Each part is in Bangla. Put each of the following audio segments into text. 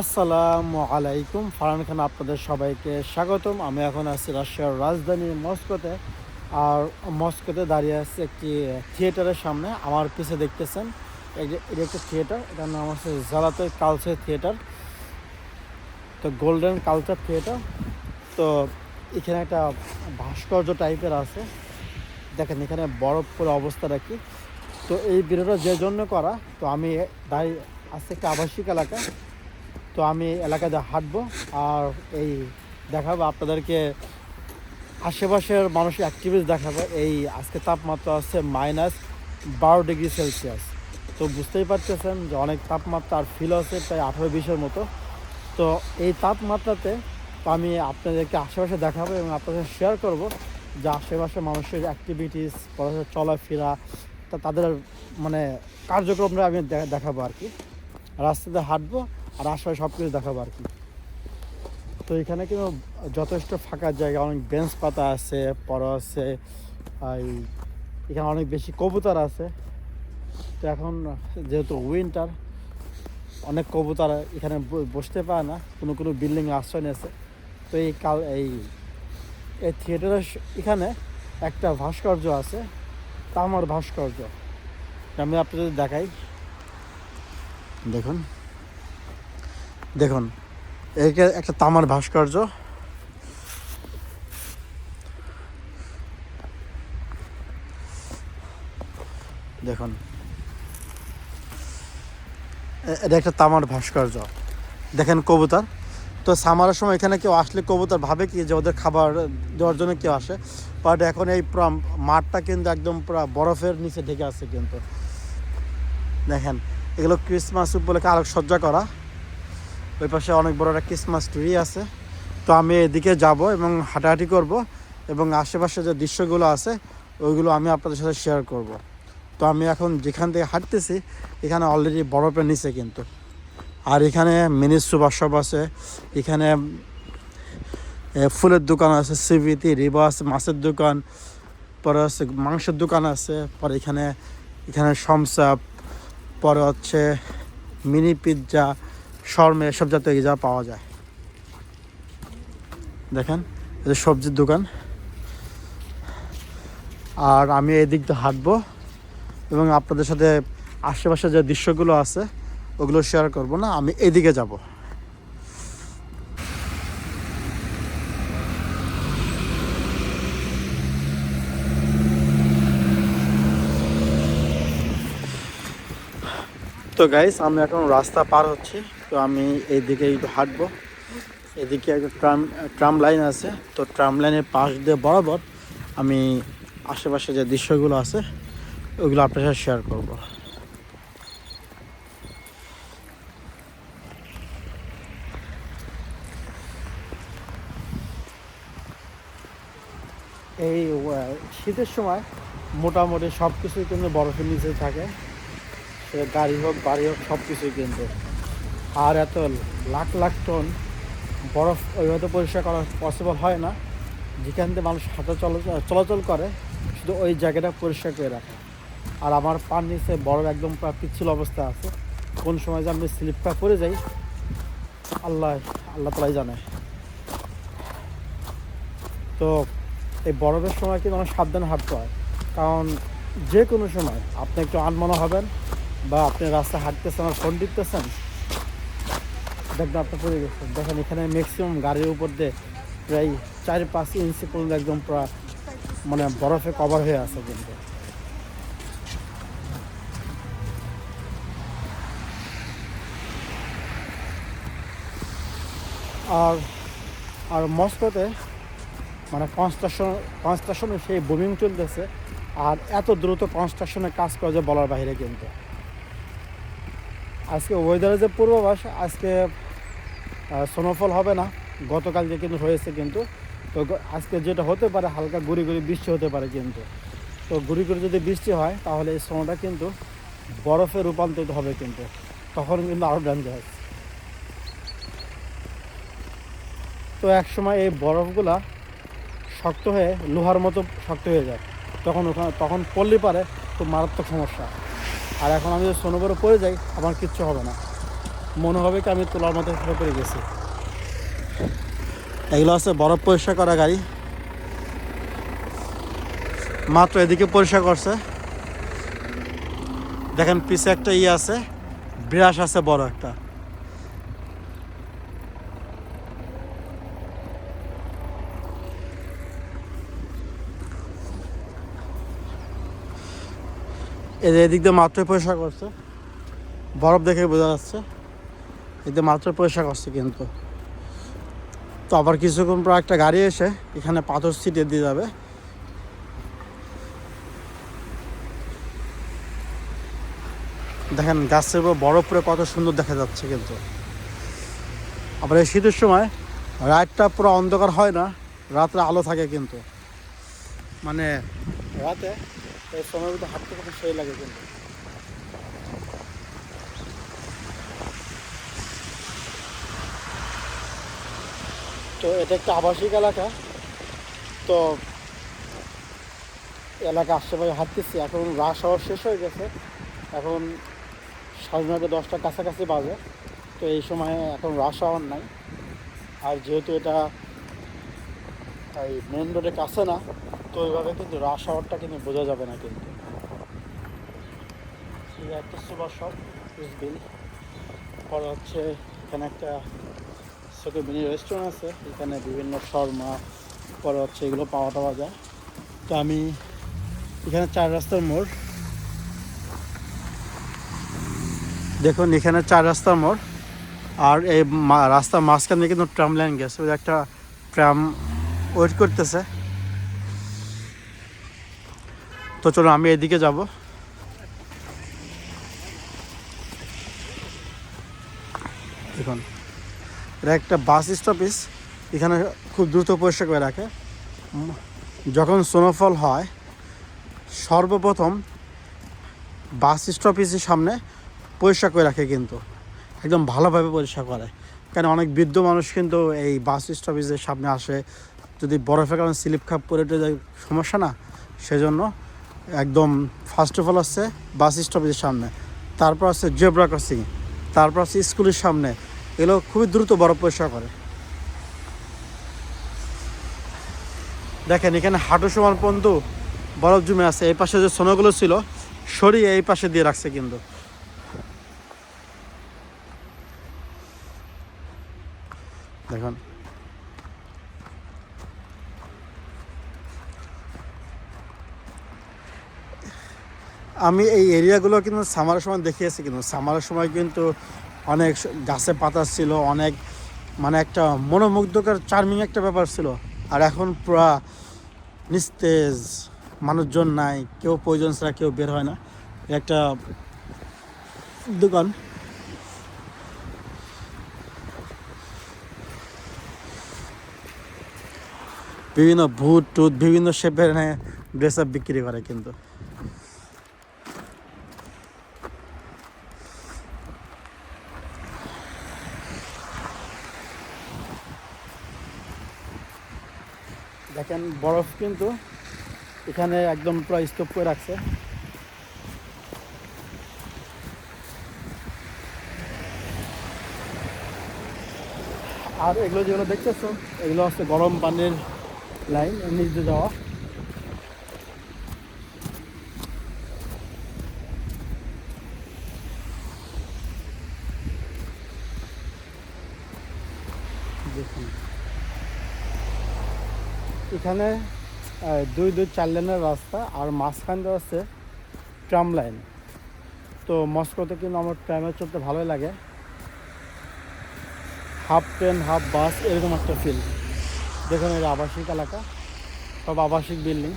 আসসালামু আলাইকুম। ফারহান খান আপনাদের সবাইকে স্বাগতম। আমি এখন আছি রাশিয়ার রাজধানী মস্কোতে। আর মস্কোতে দাঁড়িয়ে আছি একটি থিয়েটারের সামনে। আমার পিছে দেখতেছেন এটা একটা থিয়েটার। এটার নাম হচ্ছে জালাতই কালচার থিয়েটার। তো গোল্ডেন কালচার থিয়েটার। তো এখানে একটা ভাস্কর্য টাইপের আছে। দেখেন, এখানে বরফ পরে অবস্থা কি। তো এই ভিডিওটা যে জন্য করা, তো আমি দাঁড়িয়ে আজকে একটা আবাসিক এলাকা তো আমি এলাকাতে হাঁটবো আর এই দেখাবো আপনাদেরকে আশেপাশের মানুষের অ্যাক্টিভিটিস দেখাবো। এই আজকে তাপমাত্রা আছে মাইনাস বারো ডিগ্রি সেলসিয়াস তো বুঝতেই পারতেছেন যে অনেক তাপমাত্রা আর ফিল আছে প্রায় আঠারো বিশের মতো। তো এই তাপমাত্রাতে আমি আপনাদেরকে আশেপাশে দেখাবো এবং আপনাদের শেয়ার করব যে আশেপাশে মানুষের অ্যাক্টিভিটিস পড়াশোনা চলাফেরা তাদের মানে কার্যক্রমটা আমি দেখাবো আর কি। রাস্তাতে হাঁটবো আর আশপাশে সব কিছু দেখাবো আর কি। তো এখানে কিন্তু যথেষ্ট ফাঁকা জায়গা, অনেক বেঞ্চ পাতা আছে পর আছে এখানে অনেক বেশি কবুতর আছে। তো এখন যেহেতু উইন্টার অনেক কবুতর এখানে বসতে পারে না, কোনো কোনো বিল্ডিং আশ্রয় নিয়েছে। তো এই কাল, এই এই থিয়েটারের এখানে একটা ভাস্কর্য আছে, তামার ভাস্কর্য। আমি আপনাদের দেখাই। দেখুন। দেখুন, এইটা একটা তামার ভাস্কর্য। দেখুন এটা একটা তামার ভাস্কর্য। দেখেন কবুতর। তো সামারের সময় এখানে কেউ আসলে কবুতর ভাবে কি যে ওদের খাবার দেওয়ার জন্য কেউ আসে। বাট এখন এই মাঠটা কিন্তু একদম পুরো বরফের নিচে ঢেকে আছে কিন্তু। দেখেন, এগুলো ক্রিসমাস উপলক্ষে আলোকসজ্জা করা। ওই পাশে অনেক বড় একটা ক্রিসমাস ট্রি আছে। তো আমি এদিকে যাব এবং হাঁটাহাঁটি করব এবং আশেপাশে যে দৃশ্যগুলো আছে, ওইগুলো আমি আপনাদের সাথে শেয়ার করব। তো আমি এখন যেখান থেকে হাঁটতেছি, এখানে অলরেডি বরফের নিচে কিন্তু। আর এখানে মিনি সুপার শপ আছে, এখানে ফুলের দোকান আছে সিভিতি রিবা আছে মাছের দোকান, পরে আছে মাংসের দোকান আছে, পরে এখানে এখানে সমসাপ পরে হচ্ছে মিনি পিৎজা শর্মে এসব জাতীয় যা পাওয়া যায়। দেখেন, এই সবজির দোকান। আর আমি এদিক দিয়ে হাঁটবো এবং আপনাদের সাথে আশেপাশে যে দৃশ্যগুলো আছে, ওগুলো শেয়ার করব না, আমি এদিকে যাব। তো গাইস আমি এখন রাস্তা পার হচ্ছি, তো আমি এইদিকে একটু হাঁটবো। এদিকে একটা ট্রাম ট্রাম লাইন আছে, তো ট্রাম লাইনের পাশ দিয়ে বরাবর আমি আশেপাশে যে দৃশ্যগুলো আছে, ওগুলো আপনার সাথে শেয়ার করব। এই শীতের সময় মোটামুটি সব কিছুই কিন্তু বরফের নিচে থাকে। গাড়ি হোক, বাড়ি হোক সব কিছুই কিন্তু। আর এত লাখ লাখ টন বরফ ওইভাবে পরিষ্কার করা পসিবল হয় না। যেখান থেকে মানুষ হাঁটা চলাচল চলাচল করে, শুধু ওই জায়গাটা পরিষ্কার করে রাখে। আর আমার পার নিচে বরফ একদম পিচ্ছিল অবস্থা আছে। কোন সময় যে আমি স্লিপটা পরে যাই, আল্লাহ আল্লাহ তালাই জানে। তো এই বরফের সময় কিন্তু অনেক সাবধানে হাঁটতে হয়। কারণ যে কোনো সময় আপনি একটু আনমনা হবেন বা আপনি রাস্তায় হাঁটতেছেন আর ফোন টিপতেছেন, দেখবেন আপনার পড়ে গেছে। দেখেন, এখানে ম্যাক্সিমাম গাড়ির উপর দিয়ে প্রায় চার পাঁচ ইঞ্চি পর্যন্ত একদম পুরো মানে বরফে কভার হয়ে আছে কিন্তু। আর আর মস্কোতে মানে কনস্ট্রাকশন কনস্ট্রাকশনে সেই বুমিং চলতেছে, আর এত দ্রুত কনস্ট্রাকশনের কাজ করে যে বলার বাইরে কিন্তু। আজকে ওয়েদারের যে পূর্বাভাস, আজকে স্নোফল হবে না। গতকালকে কিন্তু হয়েছে কিন্তু। তো আজকে যেটা হতে পারে, হালকা গুড়ি গুড়ি বৃষ্টি হতে পারে কিন্তু। তো গুড়ি গুড়ি যদি বৃষ্টি হয়, তাহলে এই স্নোটা কিন্তু বরফে রূপান্তরিত হবে কিন্তু। তখন কিন্তু আরও ডেঞ্জারাস তো একসময় এই বরফগুলা শক্ত হয়ে, লোহার মতো শক্ত হয়ে যায়। তখন ওখানে তখন পড়লে পারে খুব মারাত্মক সমস্যা। আর এখন আমি যদি সোনোবরে পড়ে যাই, আমার কিচ্ছু হবে না। মনে হবে কি আমি তোলার মতো ফেলে পড়ে গেছি। এগুলো আছে বরফ পরিষ্কার করা গাড়ি। মাত্র এদিকে পরিষ্কার করছে। দেখেন পিছে একটা ইয়ে আছে, ব্রাশ আছে বড় একটা। এই যে এদিক দিয়ে মাত্রই পরিষ্কার করছে। বরফ দেখে বোঝা যাচ্ছে। এদিক মাত্র পরিষ্কার করছে কিন্তু। তো আবার কিছুক্ষণ পর একটা গাড়ি এসে এখানে পাথর ছিটিয়ে দিয়ে যাবে। দেখেন, গাছের উপর বরফ পরে কত সুন্দর দেখা যাচ্ছে কিন্তু। আবার এই শীতের সময় রাতটা পুরো অন্ধকার হয় না, রাত্রে আলো থাকে কিন্তু। মানে রাতে এই সময়ের মধ্যে হাঁটতে খুব সেই লাগে কিন্তু। তো এটা একটা আবাসিক এলাকা। তো এলাকা আশেপাশে হাঁটতেছি। এখন রাশ হওয়ার শেষ হয়ে গেছে। এখন সাড়ে নয়টা দশটা কাছাকাছি বাজে। তো এই সময় এখন রাশ আওয়ার নাই। আর যেহেতু এটা এই মেন রোডের কাছে না তো ওইভাবে কিন্তু রাশ আওয়ারটা কিন্তু বোঝা যাবে না কিন্তু। পরে হচ্ছে এখানে একটা ছোটো মিনি রেস্টুরেন্ট আছে, এখানে বিভিন্ন শর্মা, পরে হচ্ছে এগুলো পাওয়া টাওয়া যায়। তো আমি এখানে চার রাস্তার মোড়। দেখুন, এখানে চার রাস্তার মোড়। আর এই রাস্তার মাঝখানে কিন্তু ট্রাম লাইন গেছে, ওই একটা ট্রাম ওয়েট করতেছে। তো চলো আমি এদিকে যাব। দেখুন, এটা একটা বাস স্টপেজ, এখানে খুব দ্রুত পরিষ্কার করে রাখে। যখন স্নোফল হয়, সর্বপ্রথম বাস স্টপেজের সামনে পরিষ্কার করে রাখে কিন্তু, একদম ভালোভাবে পরিষ্কার করে। কেন, অনেক বৃদ্ধ মানুষ কিন্তু এই বাস স্টপেজের সামনে আসে। যদি বরফের কারণে স্লিপ খাপ পরে সমস্যা না। সেজন্য একদম ফার্স্ট অফ অল আছে বাস স্টপেজের সামনে, তারপর আছে জেব্রা ক্রসিং তারপর আছে স্কুলের সামনে। এগুলো খুবই দ্রুত বরফ পরিষ্কার করে। দেখেন, এখানে হাঁটু সমান পর্যন্ত বরফ জমে আছে, এই পাশে যে সোনাগুলো ছিল, সরিয়ে এই পাশে দিয়ে রাখছে কিন্তু দেখুন আমি এই এরিয়াগুলো কিন্তু সামারের সময় দেখিয়েছি, কিন্তু সামারের সময় কিন্তু অনেক গাছে পাতা ছিল, অনেক মানে একটা মনোমুগ্ধকর চার্মিং একটা ব্যাপার ছিল। আর এখন পুরা নিস্তেজ, মানুষজন নাই, কেউ প্রয়োজন ছাড়া কেউ বের হয় না। একটা দোকান। বিভিন্ন ভূত টুত বিভিন্ন শেপের ড্রেস আপ বিক্রি করে কিন্তু। দেখেন, বরফ কিন্তু এখানে একদম পুরো স্তূপ করে রাখছে। আর এগুলো যেগুলো দেখতেছো, এগুলো হচ্ছে গরম পানির লাইন, নিচ দিয়ে যাওয়া। দেখুন। এখানে দুই দুই চার লেনের রাস্তা আর মাঝখান দিয়ে আছে ট্রাম লাইন। তো মস্কোতে কিন্তু আমার ট্রামে চলতে ভালোই লাগে। হাফ ট্রেন, হাফ বাস, এরকম একটা ফিল্ড দেখুন এর আবাসিক এলাকা, সব আবাসিক বিল্ডিং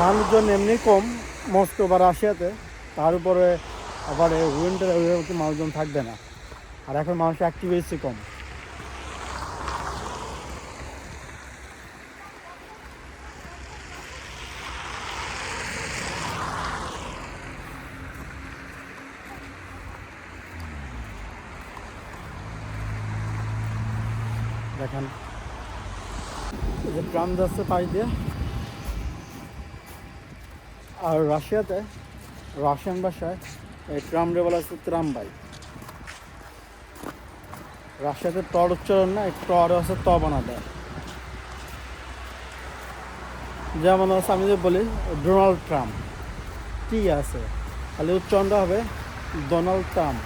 মানুষজন এমনি কম, মস্ত বা রাশিয়াতে। তার উপরে আবার উইন্টারে অভিভাবকে মানুষজন থাকবে না। আর এখন মানুষ অ্যাক্টিভ হয়েছে কম। দেখেন যে প্রাণ যাচ্ছে পাই দিয়ে। আর রাশিয়াতে রাশিয়ান ভাষায় এই ট্রামরে বলা হচ্ছে ত্রামবাই। রাশিয়াতে টর উচ্চারণ না, এই টর হচ্ছে ত বানা দেয় যেমন হচ্ছে আমি যে বলি, ডোনাল্ড ট্রাম্প। ঠিক আছে। তাহলে উচ্চারণটা হবে ডোনাল্ড ট্রাম্প।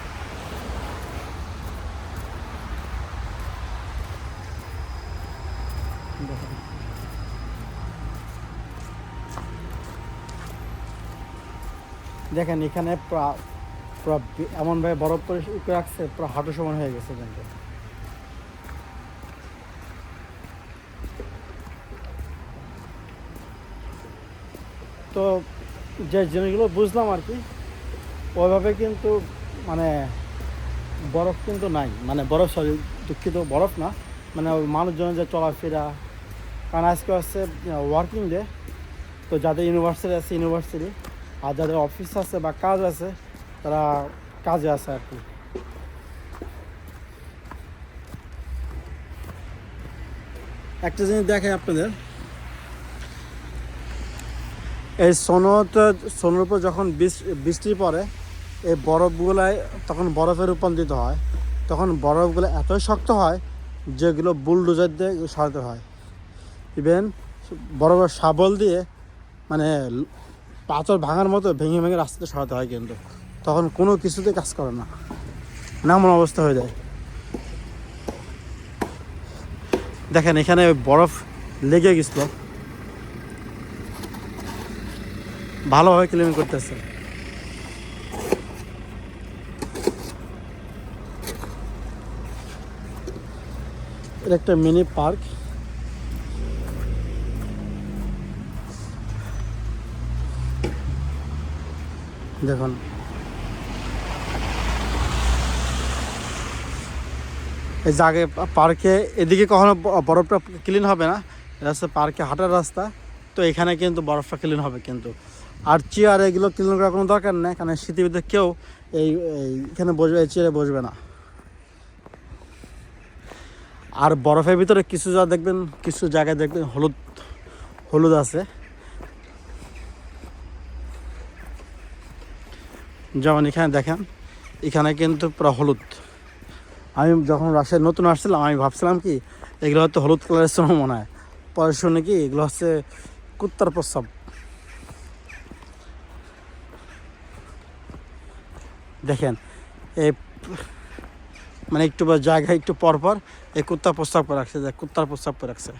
দেখেন, এখানে এমনভাবে বরফ করে রাখছে, পুরো হাঁটু সমান হয়ে গেছে কিন্তু। তো যে জিনিসগুলো বুঝলাম আর কি, ওইভাবে কিন্তু মানে বরফ কিন্তু নাই। মানে বরফ, সরি, দুঃখিত, বরফ না। মানে মানুষজনের যে চলাফেরা, কারণ আজকে হচ্ছে ওয়ার্কিং ডে তো যাদের ইউনিভার্সিটি আছে ইউনিভার্সিটি আর যাদের অফিস আছে বা কাজ আছে, তারা কাজে আছে আর কি। একটা জিনিস দেখাই আপনাদের। এই সোনোতে সোনোর উপর যখন বৃষ- বৃষ্টি পড়ে, এই বরফগুলোয় তখন বরফে রূপান্তরিত হয়। তখন বরফগুলো এতই শক্ত হয় যেগুলো বুলডোজার দিয়ে সরাতে হয়। ইভেন বরফের শাবল দিয়ে মানে পাথর ভাঙার মতো ভেঙে ভেঙে রাস্তাতে সরাতে হয় কিন্তু। তখন কোনো কিছুতে কাজ করে না। এমন অবস্থা হয়ে যায়। দেখেন, এখানে বরফ লেগে গেছিল। ভালোভাবে ক্লিন করতেছে। একটা মিনি পার্ক দেখুন। এই জায়গায় পার্কে, এদিকে কখনো বরফটা ক্লিন হবে না? এটা পার্কে হাঁটার রাস্তা। তো এখানে কিন্তু বরফটা ক্লিন হবে কিন্তু। আর চেয়ার এগুলো ক্লিন করার কোনো দরকার নেই, কারণ ভিতরে কেউ এই এই, এখানে বসবে এই চেয়ারে বসবে না। আর বরফের ভিতরে কিছু যা দেখবেন, কিছু জায়গায় দেখবেন হলুদ হলুদ আছে। যেমন এখানে দেখেন, এখানে কিন্তু পুরো হলুদ। আমি যখন রাশিয়ায় নতুন আসছিলাম, আমি ভাবছিলাম কি, এগুলো হয়তো হলুদ কালারের সময় মনে হয়। পরে শুনে কি, এগুলো হচ্ছে কুত্তার প্রস্রাব। দেখেন, এই মানে একটু বা জায়গায় একটু পর পর এই কুত্তা প্রস্রাব করে রাখছে, যে কুত্তার প্রস্রাব করে রাখছে।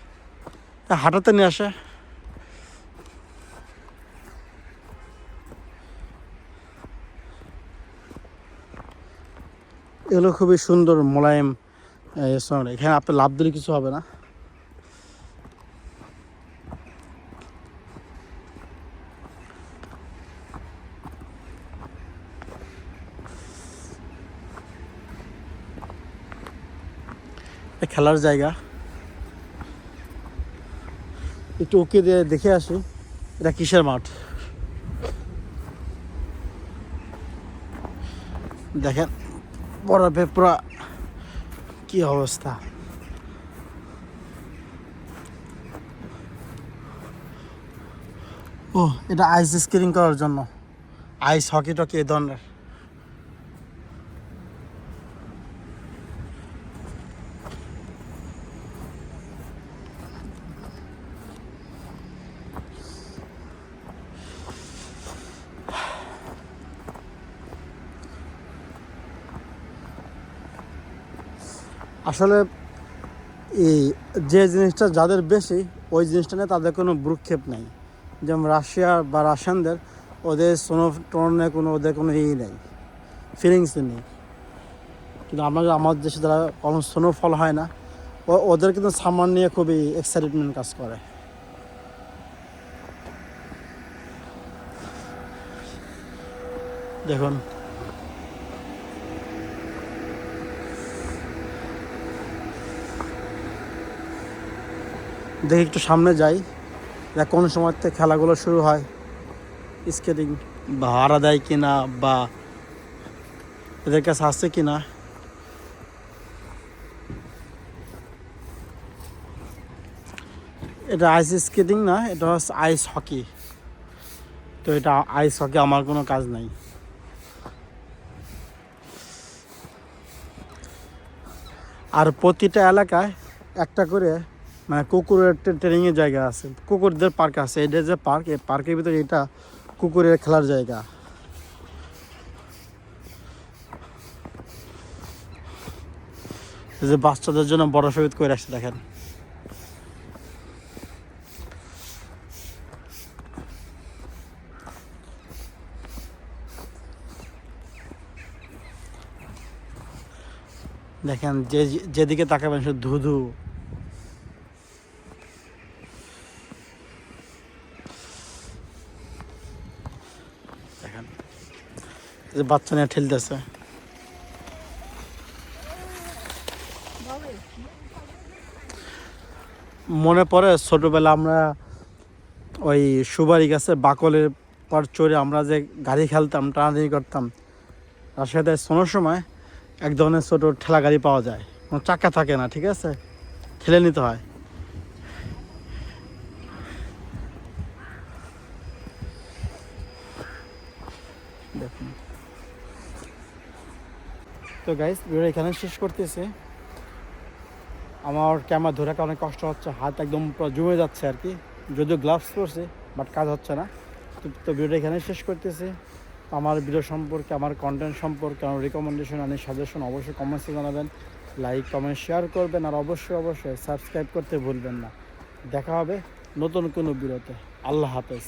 হাঁটাতে নিয়ে আসে। এগুলো খুবই সুন্দর মোলায়েম এখানে আপনার লাভ দিলে কিছু হবে না। খেলার জায়গা। একটু ওকে দিয়ে দেখে আসি, এটা কিসের মাঠ? দেখেন। বরফে পেপরা কি অবস্থা? ও, এটা আইস স্কেটিং করার জন্য। আইস হকি টকি এই ধরনের। আসলে এই যে জিনিসটা যাদের বেশি, ওই জিনিসটা নিয়ে তাদের কোনো ভ্রুক্ষেপ নেই। যেমন রাশিয়া বা রাশিয়ানদের, ওদের সোনো টোনে কোনো, ওদের কোনো ইয়ে নেই ফিলিংস নেই। কিন্তু আমাদের আমার দেশে যারা কোনো স্নোফল হয় না ওদের কিন্তু সামান নিয়ে খুবই এক্সাইটমেন্ট কাজ করে। দেখুন দেখি একটু সামনে যাই দেখ কোন সময় থেকে খেলাগুলো শুরু হয়। স্কেটিং ভাড়া দেয় কিনা বা এদের কাছে আছে কিনা। এটা আইস স্কেটিং না, এটা হচ্ছে আইস হকি তো এটা আইস হকি আমার কোনো কাজ নাই। আর প্রতিটা এলাকায় একটা করে মানে কুকুরের ট্রেনিংয়ের জায়গা আছে। কুকুরদের পার্ক আছে। এটা যে পার্ক এই পার্কের ভিতরে এটা কুকুরের খেলার জায়গা। যে বাচ্চাদের জন্য বড় সহিত করে রাখছে, দেখেন। দেখেন, যে যেদিকে তাকাবেন সে ধুধু। যে বাচ্চা নিয়ে ঠেলতেছে। মনে পড়ে ছোটবেলা আমরা ওই সুবারি গাছের বাকলের পর চড়ে আমরা যে গাড়ি খেলতাম, টানাটানি করতাম রাজশাহীতে শোনার সময় এক ধরনের ছোটো ঠেলা গাড়ি পাওয়া যায়। কোনো চাকা থাকে না, ঠিক আছে? ঠেলে নিতে হয়। দেখুন। তো গাইস ভিডিও এখানে শেষ করতেছে। আমার ক্যামেরা ধরে অনেক কষ্ট হচ্ছে, হাত একদম পুরো জমে যাচ্ছে আর কি। যদিও গ্লাভস পরছে বাট কাজ হচ্ছে না। তো তো ভিডিওটা এখানে শেষ করতেছি। আমার ভিডিও সম্পর্কে, আমার কন্টেন্ট সম্পর্কে আমার রিকমেন্ডেশন আনি সাজেশন অবশ্যই কমেন্টসে জানাবেন। লাইক কমেন্ট শেয়ার করবেন আর অবশ্যই অবশ্যই সাবস্ক্রাইব করতে ভুলবেন না। দেখা হবে নতুন কোনো ভিডিওতে। আল্লাহ হাফেজ।